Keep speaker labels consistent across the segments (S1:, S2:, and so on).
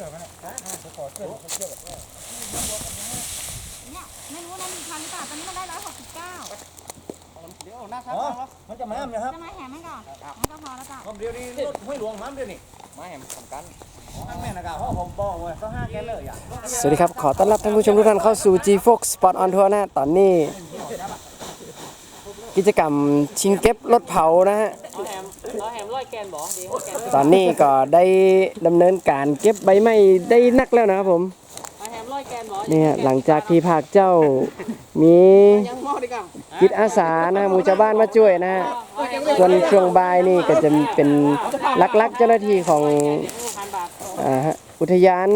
S1: เนี่ยไม่รู้นะมีพันหรือเปล่าตอนนี้มันได้ร้อยหกสิบเก้า
S2: เดี๋ยวหน้าครับ
S3: อ๋อมันจะมาไหมครับ
S1: จะมาแหมให้ก่อนมันก็พอแล้วจ้ะ
S3: ผมเดี๋ยวนี้รถห้วยหลวงมั้งเดี๋ยวนี้
S2: มาแหมสำคัญ
S3: นั่นแม่นะครับเพราะผมบอกไว้เขาห้าแกนเลยอะ
S4: สวัสดีครับ ขอต้อนรับท่านผู้ชมทุกท่านเข้าสู่ G Fox Spot on Tour นะฮะตอนนี้ กิจกรรมชิงเก็บรถเผานะฮะ
S2: เอาแหมเอาแหมร้อยแกนบ่ดีแกน
S4: ตอนนี้ก็ได้ดำเนินการเก็บใบไม้ได้นักแล้วนะครับผม
S2: เอาแหมร้อยแกนบ่
S4: นี่ฮะหลังจากที่ภาคเจ้ามี
S2: ยังมอดีกัน
S4: จิตอาสานะฮะหมู่ชาวบ้านมาช่วยนะฮะส่วนช่วงบ่ายนี่ก็จะเป็นลักๆเจ้าหน้าที่ของ
S2: พันบาท
S4: อ่าฮะอุทยาน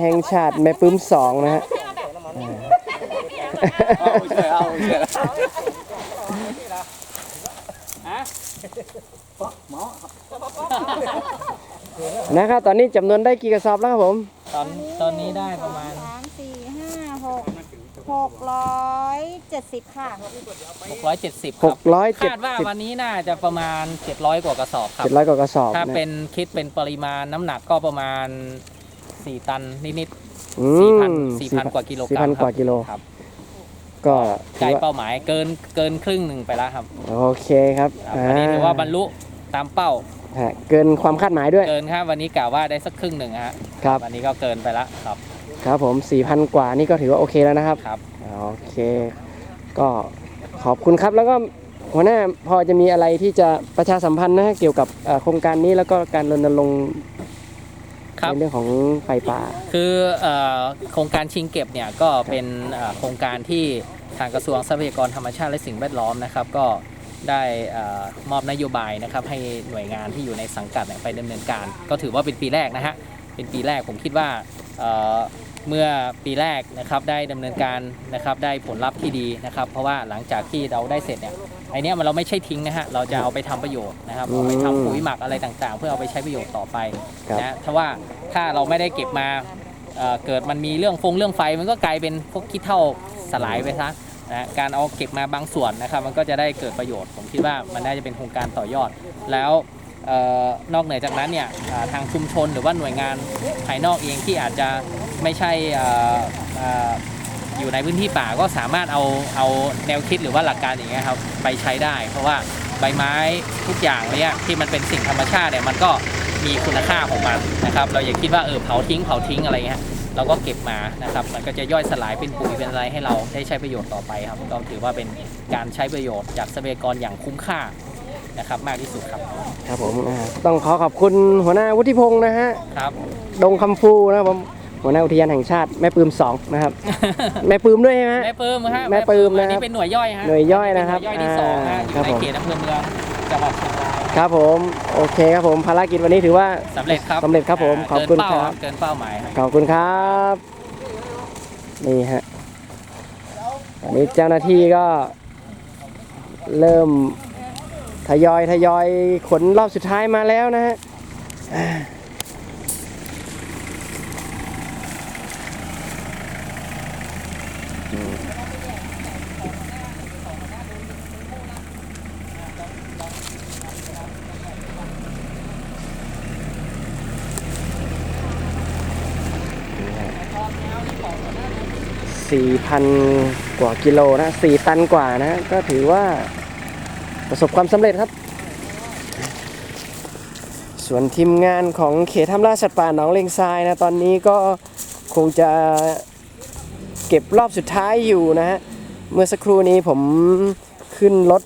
S4: แห่งชาติแม่ปื้มสองนะฮะ
S2: เอาเฉยเอาเฉยฮะ
S4: นะครับตอนนี้จำนวนได้กี่กระสอบแล้วครับผม
S2: ตอนตอนนี้ได้ประมาณ
S1: สามสี่ห้าหกหกร้อยเจ็ดสิบค่ะ
S2: 670ครับ
S4: 670
S2: คาดว่าวันนี้น่าจะประมาณ 700 กว่ากระสอบครับ
S4: เจ็ดร้อยกว่ากระสอบ
S2: ถ้า
S4: นะ
S2: เป็นคิดเป็นปริมาณน้ำหนักก็ประมาณ 4 ตันนิด
S4: อื
S2: ๆ
S4: ม
S2: 4,000 4,000กว่ากิโลกรัม
S4: สี่พันกว่ากิโล
S2: ครับ
S4: ก็
S2: ใจ
S4: ถือว่า
S2: เป้าหมายเกินเกินครึ่งหนึ่งไปแล้วครับ
S4: โอเคครับ
S2: ครับวันนี้ถือว่าบรรลุตามเป้า
S4: ฮะเกินความคาดหมายด้วย
S2: เกินครับวันนี้กล่าวว่าได้สักครึ่งหนึ่งฮะ
S4: ครับ
S2: วันนี้ก็เกินไปแล้วครับ
S4: ครับผม 4,000 กว่านี่ก็ถือว่าโอเคแล้วนะครับ
S2: ครับ
S4: โอเค ก็ขอบคุณครับแล้วก็หัวหน้าพอจะมีอะไรที่จะประชาสัมพันธ์นะฮะเกี่ยวกับเอ่อโครงการนี้แล้วก็การรณรงค์
S2: ครับ
S4: ในเรื่องของไฟป่า
S2: คือเอ่อโครงการชิงเก็บเนี่ยก็เป็นเอ่อโครงการที่ทางกระทรวงทรัพยากรธรรมชาติและสิ่งแวดล้อมนะครับก็ได้เออมอบนโยบายนะครับให้หน่วยงานที่อยู่ในสังกัดเนี่ยไปดำเนินการ ก็ถือว่าเป็นปีแรกนะฮะเป็นปีแรกผมคิดว่าเอ่อเมื่อปีแรกนะครับได้ดำเนินการนะครับได้ผลลัพธ์ที่ดีนะครับ เพราะว่าหลังจากที่เราได้เสร็จเนี่ยไอ เนี้ยมันเราไม่ใช่ทิ้งนะฮะเราจะเอาไปทำประโยชน์นะครับเอาไปทำปุ๋ยหมักอะไรต่างๆ เพื่อเอาไปใช้ประโยชน์ต่อไป
S4: ครับ
S2: นะถ้าว่าถ้าเราไม่ได้เก็บมาเอ่อเกิดมันมีเรื่องฟงเรื่องไฟมันก็กลายเป็นพวกขี้เท่าสลายไปซะนะการเอาเก็บมาบางส่วนนะครับมันก็จะได้เกิดประโยชน์ ผมคิดว่ามันน่าจะเป็นโครงการต่อยอด แล้วเออนอกเหนือจากนั้นเนี่ยอ่าทางชุมชนหรือว่าหน่วยงานภายนอกเองที่อาจจะไม่ใช่เอ่อเอ่ออยู่ในพื้นที่ป่าก็สามารถเอาเอาแนวคิดหรือว่าหลักการอย่างเงี้ยครับไปใช้ได้ เพราะว่าใบไม้ทุกอย่างเนี่ยที่มันเป็นสิ่งธรรมชาติเนี่ยมันก็มีคุณค่าของมันนะครับเราอย่าคิดว่าเออเผาทิ้งเผาทิ้งอะไรเงี้ยเราก็เก็บมานะครับมันก็จะย่อยสลายเป็นปุ๋ยเป็นอะไรให้เราได้ใช้ประโยชน์ต่อไปครับก็ถือว่าเป็นการใช้ประโยชน์จากทรัพยากรอย่างคุ้มค่านะครับมากที่สุดครับ
S4: ครับผมอ่าต้องขอขอบคุณหัวหน้าวุฒิพงศ์นะฮะ
S2: ครับ
S4: ดงคำฟูนะครับผม หัวหน้าอุทยานแห่งชาติแม่ปืมสองนะครับ แม่ปืมด้วยใช่ไหมฮะ
S2: แม่ปื้มฮะ
S4: แม่ปื้มนะครับ
S2: อันนี้เป็นหน่วยย่อยฮะ
S4: หน่วยย่อยนะครับ
S2: หน่วยย่อยที่สองฮะ
S4: อ่า
S2: อ
S4: ครั
S2: ยู่
S4: บผม
S2: ในเขตอำเภอเมืองจังหวัดเชียงราย
S4: ครับผมโอเคครับผมภารกิจวันนี้ถือว่า
S2: สำเร็จครับ
S4: สำเร็จครับผมาขอบคุณ
S2: เกินเป้า
S4: ครับ
S2: เกินเป้าหมายครับ
S4: ขอบคุณครับนี่ฮะตอนนี้เจ้าหน้าที่ก็ เริ่มทยอยทยอยขนรอบสุดท้ายมาแล้วนะฮะ อ่าสี่พันกว่ากิโลนะสี่ตันกว่านะ ก็ถือว่าประสบความสำเร็จครับ ส่วนทีมงานของเขตทำล่าสัตว์ป่าหนองเลงทรายนะ ตอนนี้ก็คงจะเก็บรอบสุดท้ายอยู่นะฮะ เมื่อสักครู่นี้ผมขึ้นรถ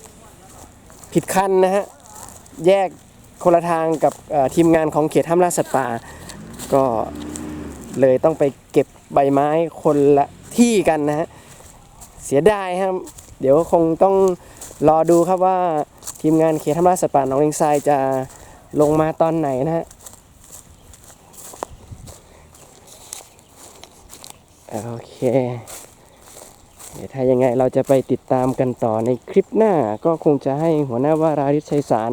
S4: ผิดคันนะฮะ แยกคนละทางกับทีมงานของเขตทำล่าสัตว์ป่า ก็เลยต้องไปเก็บใบไม้คนละ ที่กันนะฮะเสียดายครับ เดี๋ยวคงต้องรอดูครับว่าทีมงานเขตธรรมราชสัตว์ป่าหนองเลงทรายจะลงมาตอนไหนนะฮะโอเค เดี๋ยวถ้ายังไงเราจะไปติดตามกันต่อในคลิปหน้าก็คงจะให้หัวหน้าวาราริชัยสาร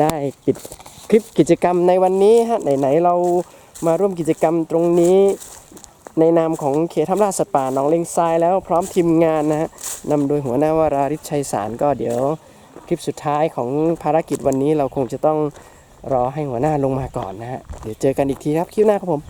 S4: ได้ปิดคลิปกิจกรรมในวันนี้ฮะไหนๆเรามาร่วมกิจกรรมตรงนี้ ในนามของเขตทำราชสัตว์ป่าหนองเลงทรายแล้วพร้อมทีมงานนะฮะนำโดยหัวหน้าวาราริชชัยสารก็เดี๋ยวคลิปสุดท้ายของภารกิจวันนี้เราคงจะต้องรอให้หัวหน้าลงมาก่อนนะฮะเดี๋ยวเจอกันอีกทีครับคลิปหน้าครับผม